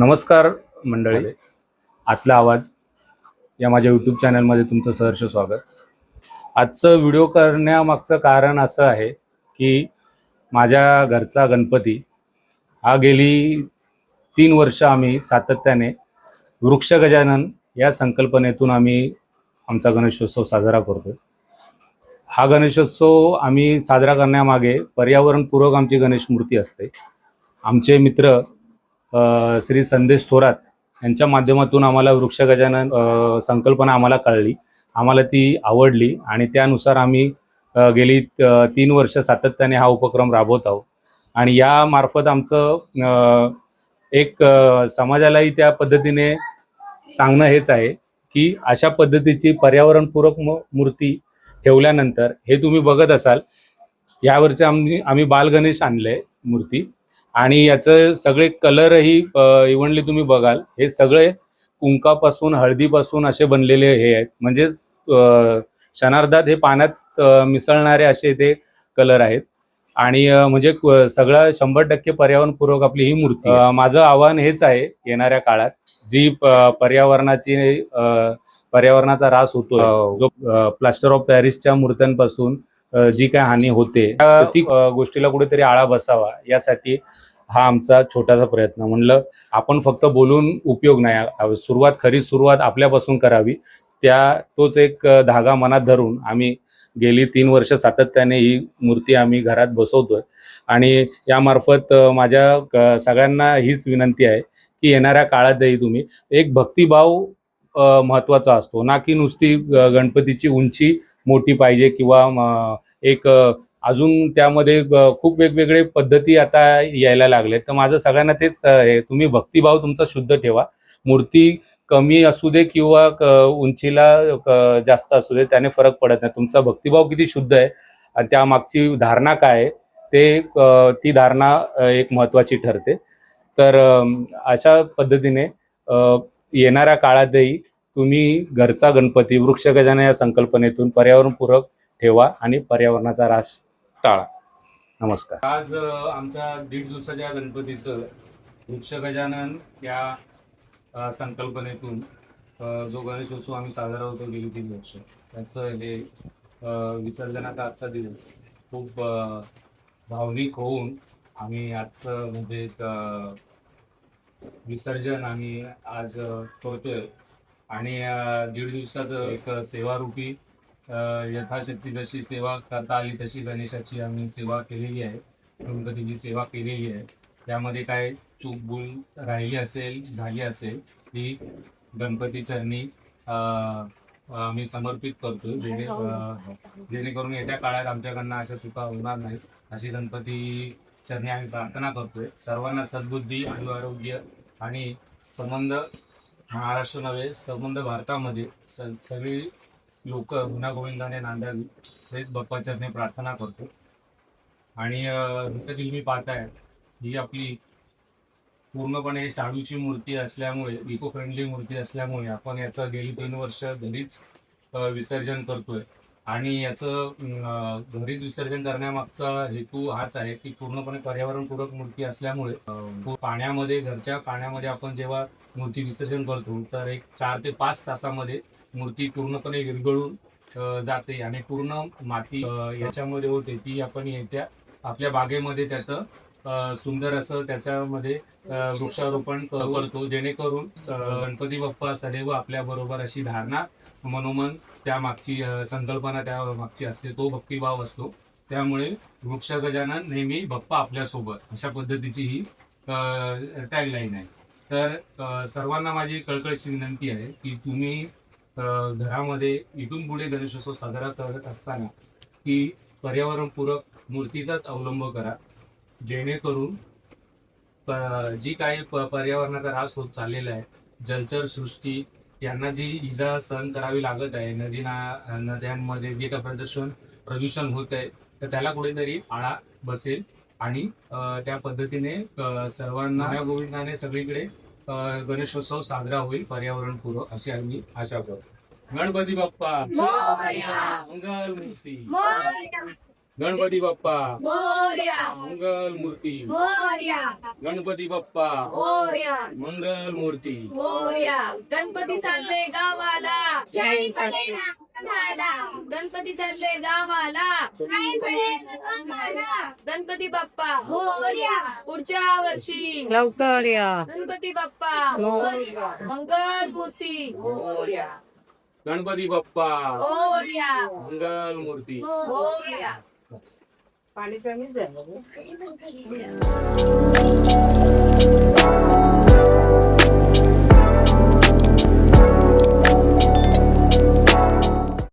नमस्कार मंडळी. आतला आवाज या माझ्या यूट्यूब चॅनलमध्ये तुमचं सहर्ष स्वागत. आजचं व्हिडिओ करण्यामागचं कारण असं आहे की माझ्या घरचा गणपती हा गेली तीन वर्ष आम्ही सातत्याने वृक्ष गजानन या संकल्पनेतून आम्ही आमचा गणेशोत्सव साजरा करतो हा गणेशोत्सव आम्ही साजरा करण्यामागे पर्यावरणपूरक आमची गणेश मूर्ती असते. आमचे मित्र श्री संदेश थोरात यांच्या माध्यमातून आम्हाला वृक्ष गजानन संकल्पना आम्हाला कळली. आम्हाला ती आवडली आणि त्यानुसार आम्ही गेली तीन वर्ष सातत्याने हा उपक्रम राबवत आहोत. आणि या मार्फत आमचं एक समाजालाही त्या पद्धतीने सांगणं हेच आहे की अशा पद्धतीची पर्यावरणपूरक मूर्ती ठेवल्यानंतर हे तुम्ही बघत असाल यावरचे आम्ही आम्ही बालगणेश आणले मूर्ती. आणि याचं सगळे कलरही इव्हनली तुम्ही बघाल. हे सगळे कुंकापासून हळदीपासून असे बनलेले हे आहेत. म्हणजेच क्षणार्धात हे पाण्यात मिसळणारे असे ते कलर आहेत. आणि म्हणजे सगळं शंभर टक्के पर्यावरणपूर्वक आपली ही मूर्ती माझं आव्हान हेच आहे येणाऱ्या काळात जी पर्यावरणाची पर्यावरणाचा ऱ्हास होतो जो प्लास्टर ऑफ पॅरिसच्या मूर्त्यांपासून जी काय हानी होते ती गोष्टीला कुठेतरी आळा बसावा यासाठी हा आमचा छोटासा प्रयत्न. म्हणलं आपण फक्त बोलून उपयोग नाही. सुरुवात खरी सुरुवात आपल्यापासून करावी. त्या तोच एक धागा मनात धरून आम्ही गेली तीन वर्ष सातत्याने ही मूर्ती आम्ही घरात बसवतोय. आणि यामार्फत माझ्या सगळ्यांना हीच विनंती आहे की येणाऱ्या काळातही तुम्ही एक भक्तिभाव महत्त्वाचा असतो. ना की नुसती गणपतीची उंची मोठी पाहिजे किंवा एक अजून त्यामध्ये खूप वेगवेगळे पद्धती आता यायला लागले तर माझं सगळ्यांना तेच आहे तुम्ही भक्तिभाव तुमचा शुद्ध ठेवा. मूर्ती कमी असू दे किंवा क- उंचीला क- जास्त असू दे त्याने फरक पडत नाही. तुमचा भक्तिभाव किती शुद्ध आहे आणि त्या मागची धारणा काय आहे ते ती धारणा एक महत्वाची ठरते. तर अशा पद्धतीने येणाऱ्या काळातही तुम्ही घरचा गणपती वृक्ष गजानन या संकल्पनेतून पर्यावरणपूरक ठेवा आणि पर्यावरणाचा रास टाळा. नमस्कार. आज आमच्या दीड दिवसाच्या गणपतीचं वृक्ष गजानन या संकल्पनेतून जो गणेशोत्सव आम्ही साजरा होतो गेली तीन वर्ष त्याचं हे विसर्जनाचा आजचा दिवस खूप भावनिक होऊन आम्ही आजचं म्हणजे विसर्जन आम्ही आज करतोय. आणि दीड दिवसात एक सेवारूपी यथाशक्ती जशी सेवा करता आली तशी गणेशाची आम्ही सेवा केलेली आहे. गणपतीची सेवा केलेली आहे. त्यामध्ये काय चूक भूल राहिली असेल झाली असेल ती गणपती चरणी आम्ही समर्पित करतो जेणे जेणेकरून येत्या काळात आमच्याकडनं अशा चुका होणार नाहीत. अशी गणपती चरणी आम्ही प्रार्थना करतोय. सर्वांना सद्बुद्धी आयु आरोग्य आणि संबंध महाराष्ट्र नव्हे संबंध भारतामध्ये स सगळी लोक गुणागोविंदाने नांदावी हेच बाप्पा चरणी प्रार्थना करतो. आणि जसं की तुम्ही पाहताय ही आपली पूर्णपणे शाडूची मूर्ती असल्यामुळे इको फ्रेंडली मूर्ती असल्यामुळे आपण याचं गेली तीन वर्ष घरीच विसर्जन करतोय. आणि याचं घरीच विसर्जन करण्यामागचा हेतू हाच आहे की पूर्णपणे पर्यावरणपूरक मूर्ती असल्यामुळे अं, पाण्यामध्ये घरच्या पाण्यामध्ये आपण जेव्हा मूर्ती विसर्जन करतो तर एक चार ते पाच तासामध्ये मूर्ती पूर्णपणे विरघळून जाते आणि पूर्ण माती याच्यामध्ये होते ती आपण येत्या आपल्या बागेमध्ये त्याचं सुंदर असं त्याच्यामध्ये वृक्षारोपण करतो जेणेकरून गणपती बाप्पा सदैव आपल्या बरोबर अशी धारणा मनोमन त्या मागची संकल्पना त्या मागची असते तो भक्तिभाव असतो. त्यामुळे वृक्ष गजानन नेहमी बप्पा आपल्यासोबत अशा पद्धतीची ही टॅगलाईन आहे. तर सर्वांना माझी कळकळीची विनंती आहे की तुम्ही घरामध्ये इथून पुढे गणेशोत्सव साजरा करत असताना की पर्यावरणपूरक मूर्तीचाच अवलंब करा. जेणेकरून प- जी काही प- पर्यावरणाचा ऱ्हास होत चाललेला आहे जलचर सृष्टी यांना जी इजा सहन करावी लागत आहे नदीना नद्यांमध्ये जे काही प्रदूषण प्रदूषण होत आहे तर त्याला कुठेतरी आळा बसेल आणि त्या पद्धतीने सर्वांना या गोविंदाने सगळीकडे गणेशोत्सव साजरा होईल पर्यावरणपूर्वक अशी आम्ही आशा करतो. गणपती बाप्पा. मंगल मूर्ती. गणपती बाप्पा! मंगल मूर्ती गणपती बाप्पा। मंगल मूर्ती गणपती चालले गावाला। जय गणपती चालले गावाला। गणपती बाप्पा। पुढच्या वर्षी। लवकर या। गणपती बाप्पा। मंगल मूर्ती गणपती बाप्पा। मंगल मूर्ती पाणी कमी झालं